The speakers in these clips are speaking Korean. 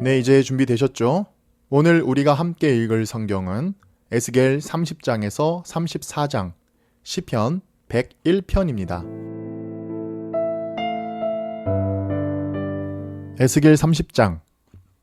네, 이제 준비되셨죠? 오늘 우리가 함께 읽을 성경은 에스겔 30장에서 34장, 시편 101편입니다. 에스겔 30장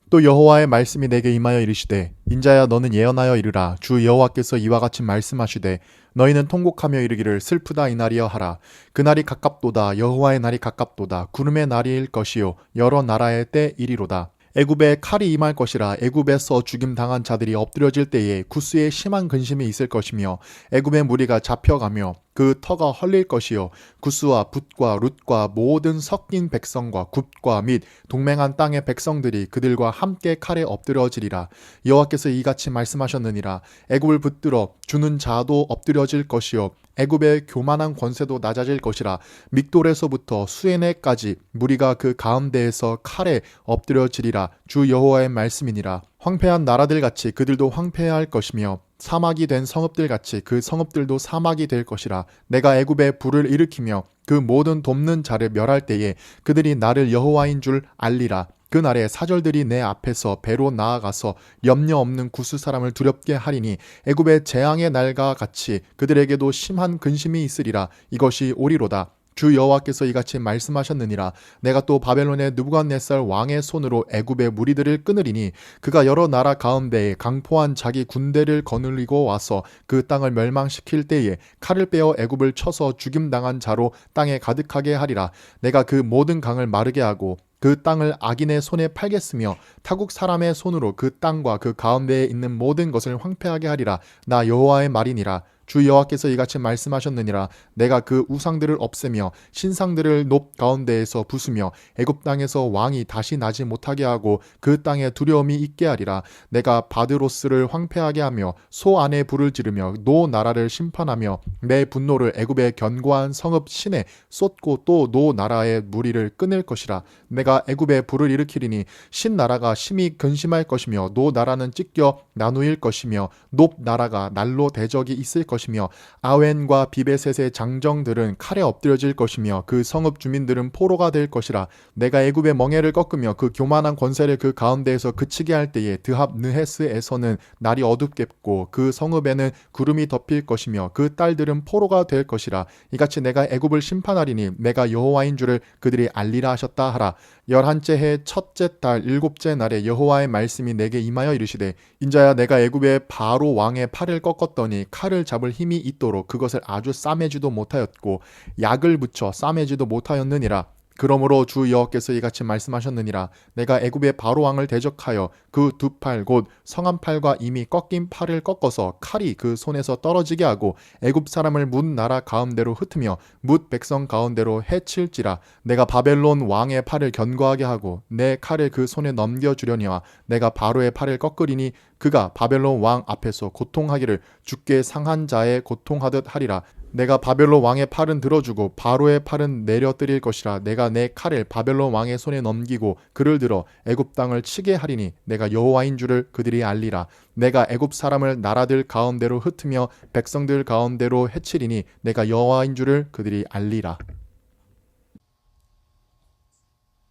또 여호와의 말씀이 내게 임하여 이르시되 인자야 너는 예언하여 이르라. 주 여호와께서 이와 같이 말씀하시되 너희는 통곡하며 이르기를 슬프다 이 날이여 하라. 그날이 가깝도다. 여호와의 날이 가깝도다. 구름의 날일 것이요. 여러 나라의 때 이리로다 애굽에 칼이 임할 것이라 애굽에서 죽임 당한 자들이 엎드려질 때에 구스에 심한 근심이 있을 것이며 애굽의 무리가 잡혀가며 그 터가 헐릴 것이요. 구스와 붓과 룻과 모든 섞인 백성과 굽과 및 동맹한 땅의 백성들이 그들과 함께 칼에 엎드려지리라. 여호와께서 이같이 말씀하셨느니라. 애굽을 붙들어 주는 자도 엎드려질 것이요. 애굽의 교만한 권세도 낮아질 것이라. 믹돌에서부터 수에네까지 무리가 그 가운데에서 칼에 엎드려지리라. 주 여호와의 말씀이니라. 황폐한 나라들 같이 그들도 황폐할 것이며 사막이 된 성읍들 같이 그 성읍들도 사막이 될 것이라 내가 애굽에 불을 일으키며 그 모든 돕는 자를 멸할 때에 그들이 나를 여호와인 줄 알리라. 그날에 사절들이 내 앞에서 배로 나아가서 염려 없는 구스 사람을 두렵게 하리니 애굽의 재앙의 날과 같이 그들에게도 심한 근심이 있으리라. 이것이 오리로다 주 여호와께서 이같이 말씀하셨느니라. 내가 또 바벨론의 느부갓네살 왕의 손으로 애굽의 무리들을 끊으리니 그가 여러 나라 가운데에 강포한 자기 군대를 거느리고 와서 그 땅을 멸망시킬 때에 칼을 빼어 애굽을 쳐서 죽임 당한 자로 땅에 가득하게 하리라. 내가 그 모든 강을 마르게 하고 그 땅을 악인의 손에 팔겠으며 타국 사람의 손으로 그 땅과 그 가운데에 있는 모든 것을 황폐하게 하리라. 나 여호와의 말이니라 주 여호와께서 이같이 말씀하셨느니라. 내가 그 우상들을 없애며 신상들을 높 가운데에서 부수며 애굽 땅에서 왕이 다시 나지 못하게 하고 그 땅에 두려움이 있게 하리라. 내가 바드로스를 황폐하게 하며 소 안에 불을 지르며 노 나라를 심판하며 내 분노를 애굽의 견고한 성읍 신에 쏟고 또 노 나라의 무리를 끊을 것이라. 내가 애굽에 불을 일으키리니 신 나라가 심히 근심할 것이며 노 나라는 찢겨 나누일 것이며 높 나라가 날로 대적이 있을 것이 며 아웬과 비베셋의 장정들은 칼에 엎드려질 것이며 그 성읍 주민들은 포로가 될 것이라 내가 애굽의 멍에를 꺾으며 그 교만한 권세를 그 가운데에서 그치게 할 때에 드합 느헤스에서는 날이 어둡겠고 그 성읍에는 구름이 덮일 것이며 그 딸들은 포로가 될 것이라 이같이 내가 애굽을 심판하리니 내가 여호와인 줄을 그들이 알리라 하셨다 하라 열한째 해 첫째 달 일곱째 날에 여호와의 말씀이 내게 임하여 이르시되 인자야 내가 애굽의 바로 왕의 팔을 꺾었더니 칼을 잡을 힘이 있도록 그것을 아주 싸매지도 못하였고 약을 붙여 싸매지도 못하였느니라 그러므로 주 여호와께서 이같이 말씀하셨느니라. 내가 애굽의 바로 왕을 대적하여 그 두 팔 곧 성한 팔과 이미 꺾인 팔을 꺾어서 칼이 그 손에서 떨어지게 하고 애굽 사람을 뭇 나라 가운데로 흩으며 뭇 백성 가운데로 해칠지라. 내가 바벨론 왕의 팔을 견고하게 하고 내 칼을 그 손에 넘겨 주려니와 내가 바로의 팔을 꺾으리니 그가 바벨론 왕 앞에서 고통하기를 죽게 상한 자의 고통하듯 하리라 내가 바벨론 왕의 팔은 들어주고 바로의 팔은 내려뜨릴 것이라 내가 내 칼을 바벨론 왕의 손에 넘기고 그를 들어 애굽 땅을 치게 하리니 내가 여호와인 줄을 그들이 알리라. 내가 애굽 사람을 나라들 가운데로 흩으며 백성들 가운데로 해치리니 내가 여호와인 줄을 그들이 알리라.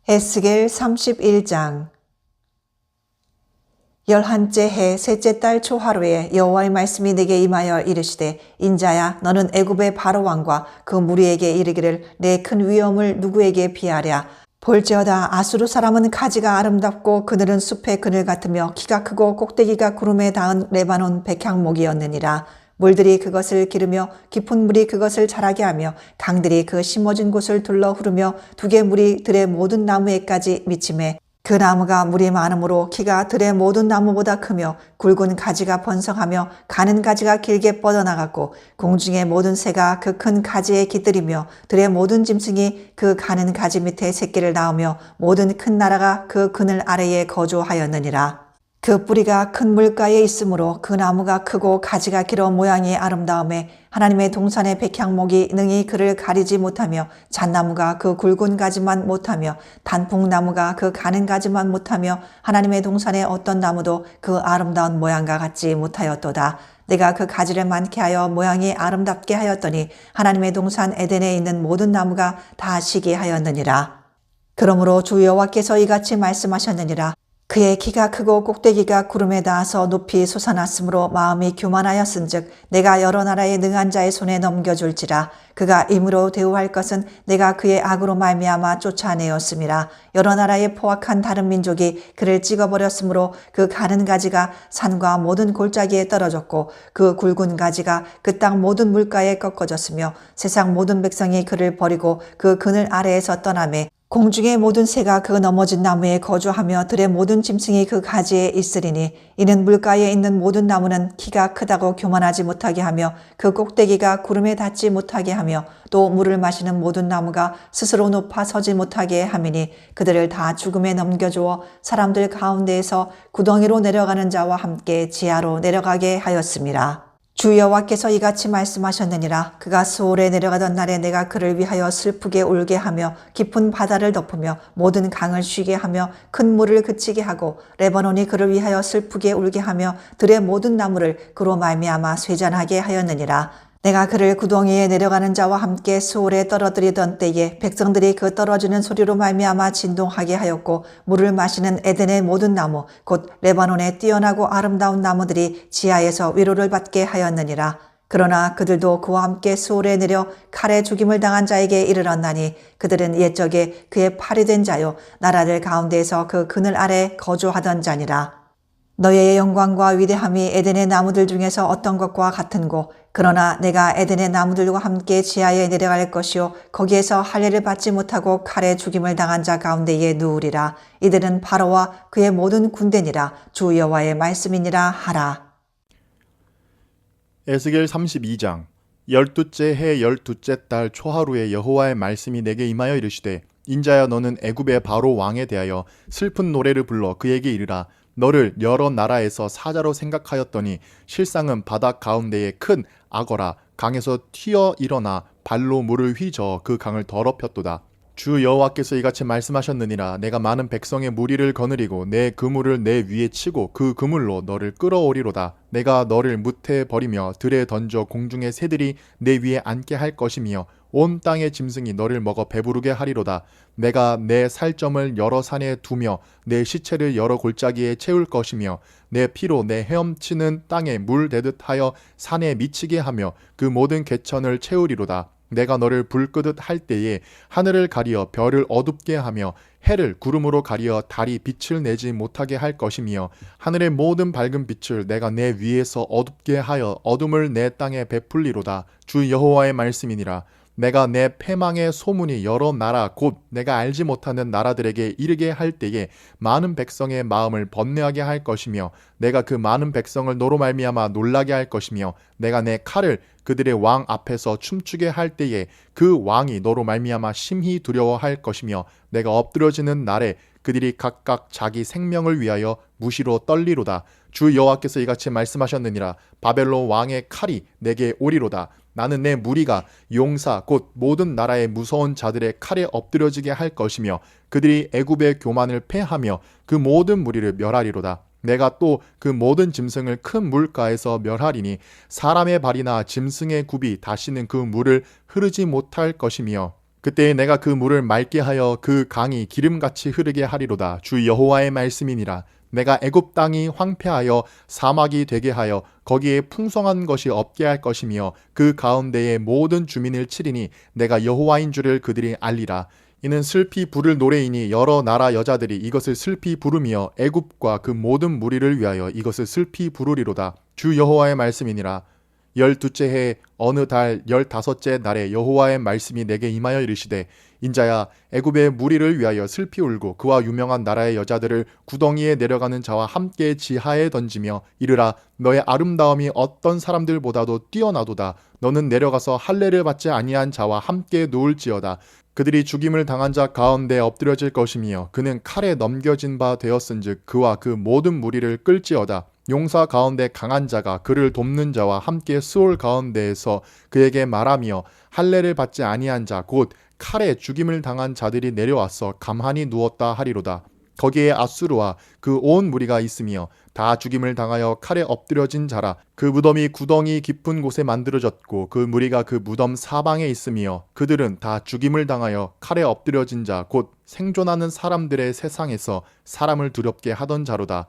에스겔 31장 열한째 해 셋째 달 초하루에 여호와의 말씀이 내게 임하여 이르시되 인자야 너는 애굽의 바로 왕과 그 무리에게 이르기를 내 큰 위엄을 누구에게 비하랴? 볼지어다 아수르 사람은 가지가 아름답고 그늘은 숲의 그늘 같으며 키가 크고 꼭대기가 구름에 닿은 레바논 백향목이었느니라. 물들이 그것을 기르며 깊은 물이 그것을 자라게 하며 강들이 그 심어진 곳을 둘러 흐르며 두개 물이 들의 모든 나무에까지 미침에 그 나무가 물이 많으므로 키가 들의 모든 나무보다 크며 굵은 가지가 번성하며 가는 가지가 길게 뻗어나갔고 공중의 모든 새가 그 큰 가지에 깃들이며 들의 모든 짐승이 그 가는 가지 밑에 새끼를 낳으며 모든 큰 나라가 그 그늘 아래에 거주하였느니라. 그 뿌리가 큰 물가에 있으므로 그 나무가 크고 가지가 길어 모양이 아름다움에 하나님의 동산의 백향목이 능히 그를 가리지 못하며 잣나무가 그 굵은 가지만 못하며 단풍나무가 그 가는 가지만 못하며 하나님의 동산의 어떤 나무도 그 아름다운 모양과 같지 못하였도다. 내가 그 가지를 많게 하여 모양이 아름답게 하였더니 하나님의 동산 에덴에 있는 모든 나무가 다 시기 하였느니라. 그러므로 주 여호와께서 이같이 말씀하셨느니라. 그의 키가 크고 꼭대기가 구름에 닿아서 높이 솟아났으므로 마음이 교만하였은즉 내가 여러 나라의 능한 자의 손에 넘겨줄지라. 그가 임으로 대우할 것은 내가 그의 악으로 말미암아 쫓아내었음이라. 여러 나라의 포악한 다른 민족이 그를 찍어버렸으므로 그 가는 가지가 산과 모든 골짜기에 떨어졌고 그 굵은 가지가 그 땅 모든 물가에 꺾어졌으며 세상 모든 백성이 그를 버리고 그 그늘 아래에서 떠나매 공중의 모든 새가 그 넘어진 나무에 거주하며 들의 모든 짐승이 그 가지에 있으리니 이는 물가에 있는 모든 나무는 키가 크다고 교만하지 못하게 하며 그 꼭대기가 구름에 닿지 못하게 하며 또 물을 마시는 모든 나무가 스스로 높아 서지 못하게 함이니 그들을 다 죽음에 넘겨주어 사람들 가운데에서 구덩이로 내려가는 자와 함께 지하로 내려가게 하였습니다. 주 여호와께서 이같이 말씀하셨느니라. 그가 수월에 내려가던 날에 내가 그를 위하여 슬프게 울게 하며 깊은 바다를 덮으며 모든 강을 쉬게 하며 큰 물을 그치게 하고 레바논이 그를 위하여 슬프게 울게 하며 들의 모든 나무를 그로 말미암아 쇠잔하게 하였느니라 내가 그를 구덩이에 내려가는 자와 함께 수월에 떨어뜨리던 때에 백성들이 그 떨어지는 소리로 말미암아 진동하게 하였고 물을 마시는 에덴의 모든 나무 곧 레바논의 뛰어나고 아름다운 나무들이 지하에서 위로를 받게 하였느니라. 그러나 그들도 그와 함께 수월에 내려 칼에 죽임을 당한 자에게 이르렀나니 그들은 옛적에 그의 팔이 된 자요 나라들 가운데에서 그 그늘 아래 거주하던 자니라. 너의 영광과 위대함이 에덴의 나무들 중에서 어떤 것과 같은고 그러나 내가 에덴의 나무들과 함께 지하에 내려갈 것이요 거기에서 할례를 받지 못하고 칼에 죽임을 당한 자 가운데에 누우리라. 이들은 바로와 그의 모든 군대니라. 주 여호와의 말씀이니라 하라. 에스겔 32장 열두째 해 열두째 달 초하루에 여호와의 말씀이 내게 임하여 이르시되 인자야 너는 애굽의 바로 왕에 대하여 슬픈 노래를 불러 그에게 이르라. 너를 여러 나라에서 사자로 생각하였더니 실상은 바닥 가운데에 큰 악어라. 강에서 튀어 일어나 발로 물을 휘저 그 강을 더럽혔도다. 주 여호와께서 이같이 말씀하셨느니라. 내가 많은 백성의 무리를 거느리고 내 그물을 내 위에 치고 그 그물로 너를 끌어오리로다. 내가 너를 무태 버리며 들에 던져 공중의 새들이 내 위에 앉게 할 것이며 온 땅의 짐승이 너를 먹어 배부르게 하리로다. 내가 내 살점을 여러 산에 두며 내 시체를 여러 골짜기에 채울 것이며 내 피로 내 헤엄치는 땅에 물 대듯 하여 산에 미치게 하며 그 모든 개천을 채우리로다. 내가 너를 불 끄듯 할 때에 하늘을 가리어 별을 어둡게 하며 해를 구름으로 가리어 달이 빛을 내지 못하게 할 것이며 하늘의 모든 밝은 빛을 내가 내 위에서 어둡게 하여 어둠을 내 땅에 베풀리로다. 주 여호와의 말씀이니라 내가 내 패망의 소문이 여러 나라 곧 내가 알지 못하는 나라들에게 이르게 할 때에 많은 백성의 마음을 번뇌하게 할 것이며 내가 그 많은 백성을 노로 말미암아 놀라게 할 것이며 내가 내 칼을 그들의 왕 앞에서 춤추게 할 때에 그 왕이 너로 말미암아 심히 두려워할 것이며 내가 엎드려지는 날에 그들이 각각 자기 생명을 위하여 무시로 떨리로다. 주 여호와께서 이같이 말씀하셨느니라. 바벨론 왕의 칼이 내게 오리로다 나는 내 무리가 용사 곧 모든 나라의 무서운 자들의 칼에 엎드려지게 할 것이며 그들이 애굽의 교만을 패하며 그 모든 무리를 멸하리로다. 내가 또 그 모든 짐승을 큰 물가에서 멸하리니 사람의 발이나 짐승의 굽이 다시는 그 물을 흐르지 못할 것이며 그때에 내가 그 물을 맑게 하여 그 강이 기름같이 흐르게 하리로다. 주 여호와의 말씀이니라 내가 애굽 땅이 황폐하여 사막이 되게 하여 거기에 풍성한 것이 없게 할 것이며 그 가운데에 모든 주민을 치리니 내가 여호와인 줄을 그들이 알리라. 이는 슬피 부를 노래이니 여러 나라 여자들이 이것을 슬피 부르며 애굽과 그 모든 무리를 위하여 이것을 슬피 부르리로다. 주 여호와의 말씀이니라 열두째 해 어느 달 열다섯째 날에 여호와의 말씀이 내게 임하여 이르시되 인자야 애굽의 무리를 위하여 슬피 울고 그와 유명한 나라의 여자들을 구덩이에 내려가는 자와 함께 지하에 던지며 이르라 너의 아름다움이 어떤 사람들보다도 뛰어나도다. 너는 내려가서 할례를 받지 아니한 자와 함께 누울지어다. 그들이 죽임을 당한 자 가운데 엎드려질 것이며 그는 칼에 넘겨진 바 되었은즉 그와 그 모든 무리를 끌지어다 용사 가운데 강한 자가 그를 돕는 자와 함께 수올 가운데에서 그에게 말하며 할례를 받지 아니한 자 곧 칼에 죽임을 당한 자들이 내려와서 가만히 누웠다 하리로다. 거기에 아수르와 그 온 무리가 있으며 다 죽임을 당하여 칼에 엎드려진 자라. 그 무덤이 구덩이 깊은 곳에 만들어졌고 그 무리가 그 무덤 사방에 있으며 그들은 다 죽임을 당하여 칼에 엎드려진 자 곧 생존하는 사람들의 세상에서 사람을 두렵게 하던 자로다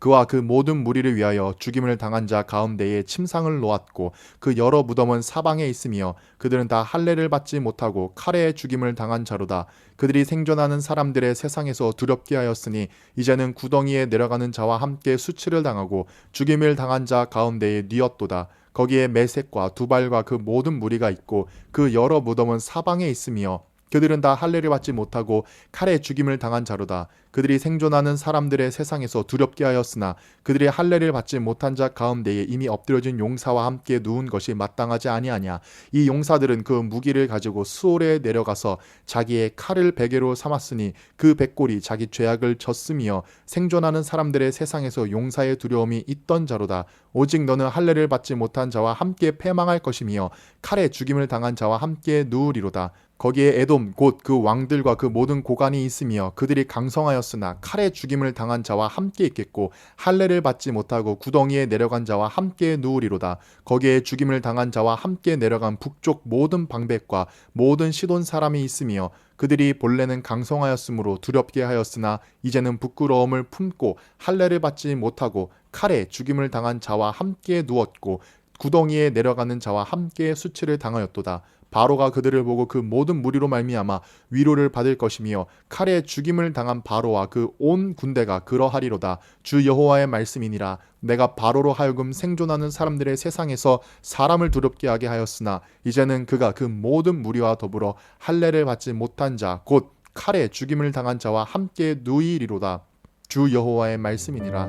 그와 그 모든 무리를 위하여 죽임을 당한 자 가운데에 침상을 놓았고 그 여러 무덤은 사방에 있으며 그들은 다 할례를 받지 못하고 칼에 죽임을 당한 자로다. 그들이 생존하는 사람들의 세상에서 두렵게 하였으니 이제는 구덩이에 내려가는 자와 함께 수치를 당하고 죽임을 당한 자 가운데에 뉘었도다. 거기에 메색과 두발과 그 모든 무리가 있고 그 여러 무덤은 사방에 있으며 그들은 다 할례를 받지 못하고 칼에 죽임을 당한 자로다. 그들이 생존하는 사람들의 세상에서 두렵게 하였으나 그들이 할례를 받지 못한 자 가운데에 이미 엎드려진 용사와 함께 누운 것이 마땅하지 아니하냐. 이 용사들은 그 무기를 가지고 수올에 내려가서 자기의 칼을 베개로 삼았으니 그 백골이 자기 죄악을 졌으며 생존하는 사람들의 세상에서 용사의 두려움이 있던 자로다. 오직 너는 할례를 받지 못한 자와 함께 패망할 것이며 칼에 죽임을 당한 자와 함께 누우리로다. 거기에 에돔 곧 그 왕들과 그 모든 고관이 있으며 그들이 강성하 였으나 칼에 죽임을 당한 자와 함께 있겠고 할례를 받지 못하고 구덩이에 내려간 자와 함께 누우리로다 거기에 죽임을 당한 자와 함께 내려간 북쪽 모든 방백과 모든 시돈 사람이 있으며 그들이 본래는 강성하였으므로 두렵게 하였으나 이제는 부끄러움을 품고 할례를 받지 못하고 칼에 죽임을 당한 자와 함께 누웠고 구덩이에 내려가는 자와 함께 수치를 당하였도다. 바로가 그들을 보고 그 모든 무리로 말미암아 위로를 받을 것이며 칼에 죽임을 당한 바로와 그 온 군대가 그러하리로다. 주 여호와의 말씀이니라. 내가 바로로 하여금 생존하는 사람들의 세상에서 사람을 두렵게 하게 하였으나 이제는 그가 그 모든 무리와 더불어 할례를 받지 못한 자 곧 칼에 죽임을 당한 자와 함께 누이리로다. 주 여호와의 말씀이니라.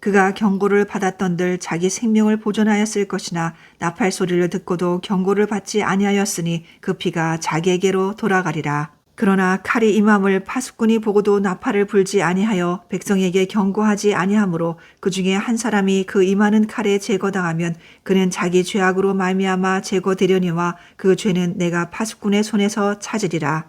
그가 경고를 받았던들 자기 생명을 보존하였을 것이나 나팔 소리를 듣고도 경고를 받지 아니하였으니 그 피가 자기에게로 돌아가리라. 그러나 칼이 임함을 파수꾼이 보고도 나팔을 불지 아니하여 백성에게 경고하지 아니하므로 그 중에 한 사람이 그 임하는 칼에 제거당하면 그는 자기 죄악으로 말미암아 제거되려니와 그 죄는 내가 파수꾼의 손에서 찾으리라.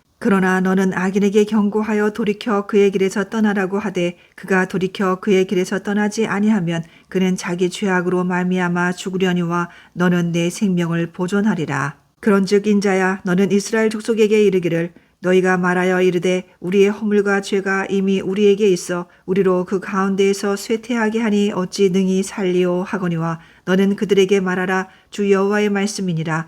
그러나 너는 악인에게 경고하여 돌이켜 그의 길에서 떠나라고 하되 그가 돌이켜 그의 길에서 떠나지 아니하면 그는 자기 죄악으로 말미암아 죽으려니와 너는 내 생명을 보존하리라. 그런즉 인자야 너는 이스라엘 족속에게 이르기를 너희가 말하여 이르되 우리의 허물과 죄가 이미 우리에게 있어 우리로 그 가운데에서 쇠퇴하게 하니 어찌 능히 살리오 하거니와 너는 그들에게 말하라 주 여호와의 말씀이니라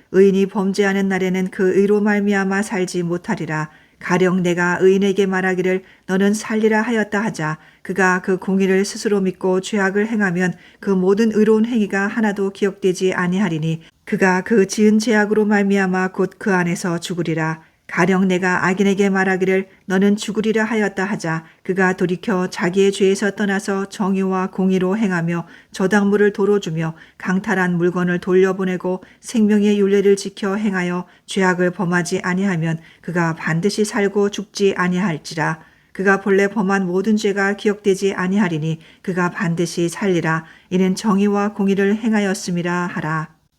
의인이 범죄하는 날에는 그 의로 말미암아 살지 못하리라. 가령 내가 의인에게 말하기를 너는 살리라 하였다 하자 그가 그 공의를 스스로 믿고 죄악을 행하면 그 모든 의로운 행위가 하나도 기억되지 아니하리니 그가 그 지은 죄악으로 말미암아 곧 그 안에서 죽으리라 가령 내가 악인에게 말하기를 너는 죽으리라 하였다 하자 그가 돌이켜 자기의 죄에서 떠나서 정의와 공의로 행하며 저당물을 도로 주며 강탈한 물건을 돌려보내고 생명의 윤례를 지켜 행하여 죄악을 범하지 아니하면 그가 반드시 살고 죽지 아니할지라. 그가 본래 범한 모든 죄가 기억되지 아니하리니 그가 반드시 살리라. 이는 정의와 공의를 행하였음이라 하라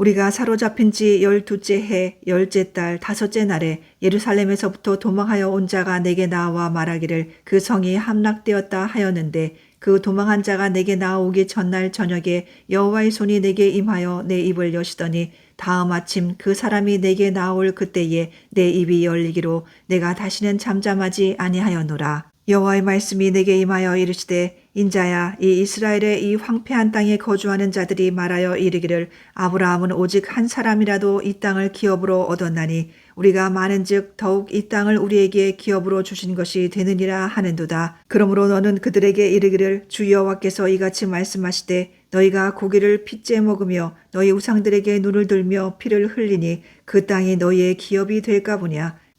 우리가 사로잡힌 지 열두째 해 열째 달 다섯째 날에 예루살렘에서부터 도망하여 온 자가 내게 나와 말하기를 그 성이 함락되었다 하였는데 그 도망한 자가 내게 나오기 전날 저녁에 여호와의 손이 내게 임하여 내 입을 여시더니 다음 아침 그 사람이 내게 나올 그때에 내 입이 열리기로 내가 다시는 잠잠하지 아니하였노라. 여호와의 말씀이 내게 임하여 이르시되 인자야 이 이스라엘의 이 황폐한 땅에 거주하는 자들이 말하여 이르기를 아브라함은 오직 한 사람이라도 이 땅을 기업으로 얻었나니 우리가 많은즉 더욱 이 땅을 우리에게 기업으로 주신 것이 되느니라 하는도다. 그러므로 너는 그들에게 이르기를 주 여호와께서 이같이 말씀하시되 너희가 고기를 핏째 먹으며 너희 우상들에게 눈을 들며 피를 흘리니 그 땅이 너희의 기업이 될까 보냐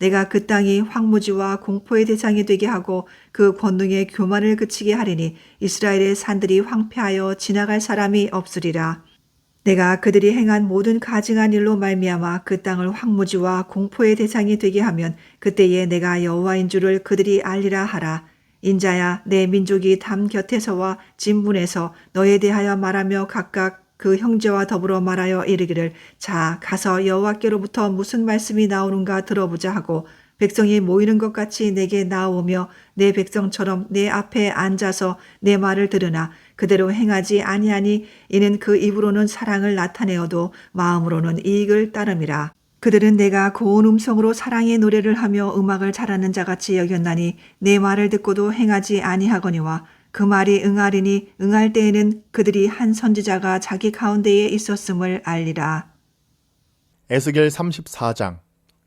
내가 그 땅이 황무지와 공포의 대상이 되게 하고 그 권능의 교만을 그치게 하리니 이스라엘의 산들이 황폐하여 지나갈 사람이 없으리라. 내가 그들이 행한 모든 가증한 일로 말미암아 그 땅을 황무지와 공포의 대상이 되게 하면 그때에 내가 여호와인 줄을 그들이 알리라 하라. 인자야 내 민족이 담 곁에서와 진문에서 너에 대하여 말하며 각각 그 형제와 더불어 말하여 이르기를 자 가서 여호와께로부터 무슨 말씀이 나오는가 들어보자 하고 백성이 모이는 것 같이 내게 나오며 내 백성처럼 내 앞에 앉아서 내 말을 들으나 그대로 행하지 아니하니 이는 그 입으로는 사랑을 나타내어도 마음으로는 이익을 따름이라. 그들은 내가 고운 음성으로 사랑의 노래를 하며 음악을 잘하는 자같이 여겼나니 내 말을 듣고도 행하지 아니하거니와 그 말이 응하리니 응할 때에는 그들이 한 선지자가 자기 가운데에 있었음을 알리라. 에스겔 34장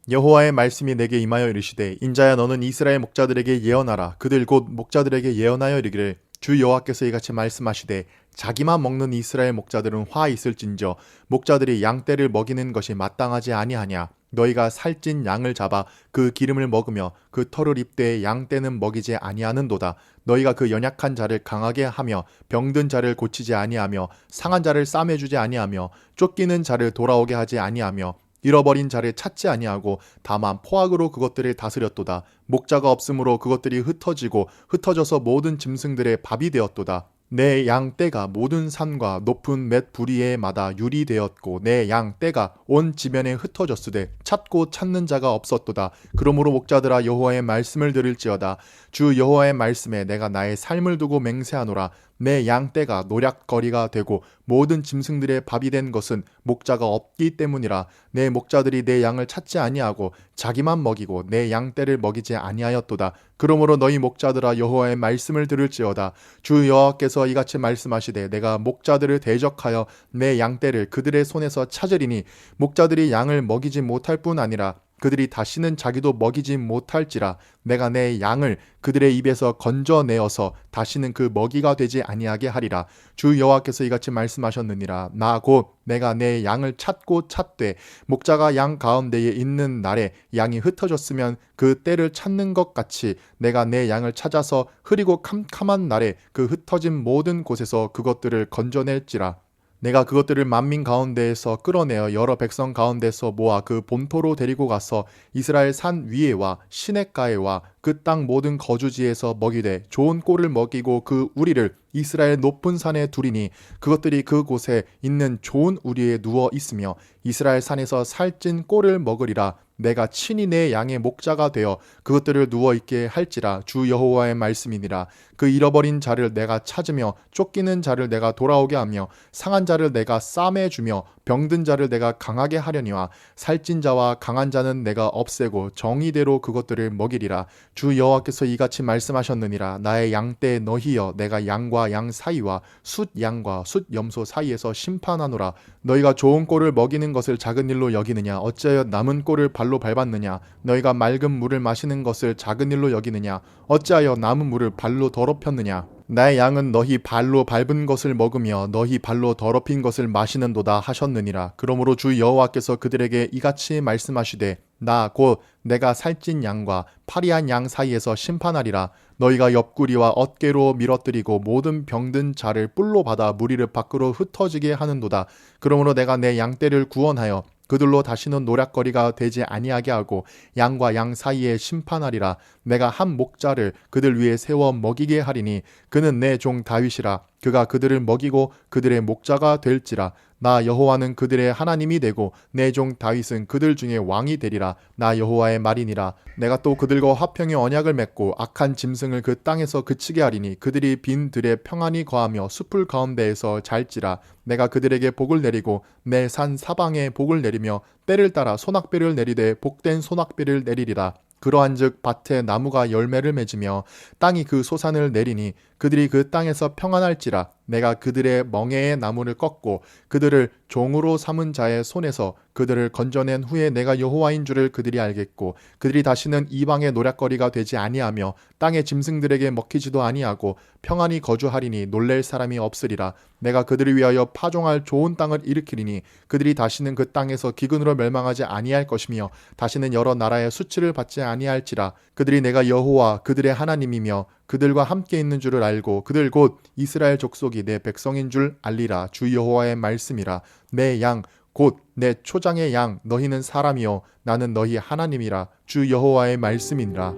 여호와의 말씀이 내게 임하여 이르시되 인자야 너는 이스라엘 목자들에게 예언하라 그들 곧 목자들에게 예언하여 이르기를 주 여호와께서 이같이 말씀하시되 자기만 먹는 이스라엘 목자들은 화 있을진저 목자들이 양떼를 먹이는 것이 마땅하지 아니하냐 너희가 살찐 양을 잡아 그 기름을 먹으며 그 털을 입되 양떼는 먹이지 아니하는도다 너희가 그 연약한 자를 강하게 하며 병든 자를 고치지 아니하며 상한 자를 싸매 주지 아니하며 쫓기는 자를 돌아오게 하지 아니하며 잃어버린 자를 찾지 아니하고 다만 포악으로 그것들을 다스렸도다. 목자가 없으므로 그것들이 흩어지고 흩어져서 모든 짐승들의 밥이 되었도다. 내 양 떼가 모든 산과 높은 맷 부리에 마다 유리 되었고 내 양 떼가 온 지면에 흩어졌으되 찾고 찾는 자가 없었도다. 그러므로 목자들아 여호와의 말씀을 들을지어다. 주 여호와의 말씀에 내가 나의 삶을 두고 맹세하노라. 내 양 떼가 노략거리가 되고 모든 짐승들의 밥이 된 것은 목자가 없기 때문이라. 내 목자들이 내 양을 찾지 아니하고 자기만 먹이고 내 양 떼를 먹이지 아니하였도다. 그러므로 너희 목자들아 여호와의 말씀을 들을지어다. 주 여호와께서 이같이 말씀하시되 내가 목자들을 대적하여 내 양떼를 그들의 손에서 찾으리니 목자들이 양을 먹이지 못할 뿐 아니라 그들이 다시는 자기도 먹이지 못할지라 내가 내 양을 그들의 입에서 건져내어서 다시는 그 먹이가 되지 아니하게 하리라. 주 여호와께서 이같이 말씀하셨느니라. 나곧 내가 내 양을 찾고 찾되 목자가 양 가운데에 있는 날에 양이 흩어졌으면 그 때를 찾는 것 같이 내가 내 양을 찾아서 흐리고 캄캄한 날에 그 흩어진 모든 곳에서 그것들을 건져낼지라 내가 그것들을 만민 가운데에서 끌어내어 여러 백성 가운데서 모아 그 본토로 데리고 가서 이스라엘 산 위에와 시냇가에와 그 땅 모든 거주지에서 먹이되 좋은 꼴을 먹이고 그 우리를 이스라엘 높은 산에 두리니 그것들이 그곳에 있는 좋은 우리에 누워 있으며 이스라엘 산에서 살찐 꼴을 먹으리라. 내가 친히 내 양의 목자가 되어 그것들을 누워 있게 할지라. 주 여호와의 말씀이니라. 그 잃어버린 자를 내가 찾으며 쫓기는 자를 내가 돌아오게 하며 상한 자를 내가 싸매 주며 병든 자를 내가 강하게 하려니와 살찐 자와 강한 자는 내가 없애고 정의대로 그것들을 먹이리라. 주 여호와께서 이같이 말씀하셨느니라. 나의 양떼 너희여 내가 양과 양 사이와 숫 양과 숫 염소 사이에서 심판하노라. 너희가 좋은 꼴을 먹이는 것을 작은 일로 여기느냐? 어찌하여 남은 꼴을 발로 밟았느냐? 너희가 맑은 물을 마시는 것을 작은 일로 여기느냐? 어찌하여 남은 물을 발로 더럽혔느냐 나의 양은 너희 발로 밟은 것을 먹으며 너희 발로 더럽힌 것을 마시는도다 하셨느니라. 그러므로 주 여호와께서 그들에게 이같이 말씀하시되 나 곧 내가 살찐 양과 파리한 양 사이에서 심판하리라. 너희가 옆구리와 어깨로 밀어뜨리고 모든 병든 자를 뿔로 받아 무리를 밖으로 흩어지게 하는도다. 그러므로 내가 내 양떼를 구원하여 그들로 다시는 노략거리가 되지 아니하게 하고 양과 양 사이에 심판하리라. 내가 한 목자를 그들 위에 세워 먹이게 하리니 그는 내 종 다윗이라. 그가 그들을 먹이고 그들의 목자가 될지라 나 여호와는 그들의 하나님이 되고 내 종 다윗은 그들 중에 왕이 되리라. 나 여호와의 말이니라. 내가 또 그들과 화평의 언약을 맺고 악한 짐승을 그 땅에서 그치게 하리니 그들이 빈 들에 평안히 거하며 숲을 가운데에서 잘지라. 내가 그들에게 복을 내리고 내 산 사방에 복을 내리며 때를 따라 소낙비를 내리되 복된 소낙비를 내리리라. 그러한즉 밭에 나무가 열매를 맺으며 땅이 그 소산을 내리니 그들이 그 땅에서 평안할지라 내가 그들의 멍에의 나무를 꺾고 그들을 종으로 삼은 자의 손에서 그들을 건져낸 후에 내가 여호와인 줄을 그들이 알겠고 그들이 다시는 이방의 노략거리가 되지 아니하며 땅의 짐승들에게 먹히지도 아니하고 평안히 거주하리니 놀랄 사람이 없으리라. 내가 그들을 위하여 파종할 좋은 땅을 일으키리니 그들이 다시는 그 땅에서 기근으로 멸망하지 아니할 것이며 다시는 여러 나라의 수치를 받지 아니할지라. 그들이 내가 여호와 그들의 하나님이며 그들과 함께 있는 줄을 알고 그들 곧 이스라엘 족속이 내 백성인 줄 알리라. 주 여호와의 말씀이라. 내 양 곧 내 초장의 양 너희는 사람이요. 나는 너희 하나님이라. 주 여호와의 말씀이니라.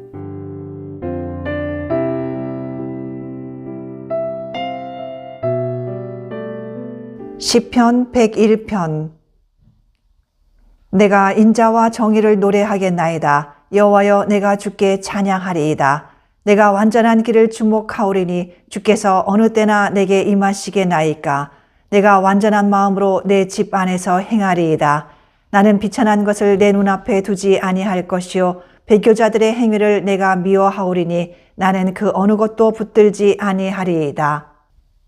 시편 101편. 내가 인자와 정의를 노래하겠나이다. 여호와여 내가 주께 찬양하리이다. 내가 완전한 길을 주목하오리니 주께서 어느 때나 내게 임하시게나이까. 내가 완전한 마음으로 내 집 안에서 행하리이다. 나는 비천한 것을 내 눈앞에 두지 아니할 것이요 배교자들의 행위를 내가 미워하오리니 나는 그 어느 것도 붙들지 아니하리이다.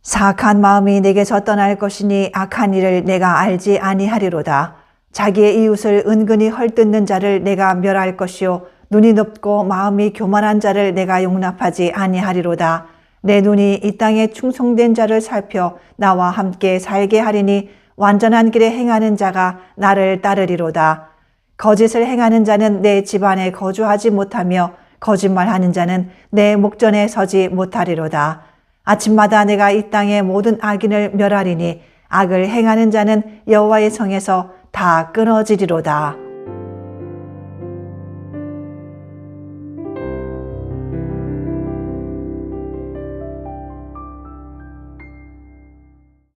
사악한 마음이 내게서 떠날 것이니 악한 일을 내가 알지 아니하리로다. 자기의 이웃을 은근히 헐뜯는 자를 내가 멸할 것이요 눈이 높고 마음이 교만한 자를 내가 용납하지 아니하리로다. 내 눈이 이 땅에 충성된 자를 살펴 나와 함께 살게 하리니 완전한 길에 행하는 자가 나를 따르리로다. 거짓을 행하는 자는 내 집안에 거주하지 못하며 거짓말하는 자는 내 목전에 서지 못하리로다. 아침마다 내가 이 땅의 모든 악인을 멸하리니 악을 행하는 자는 여호와의 성에서 다 끊어지리로다.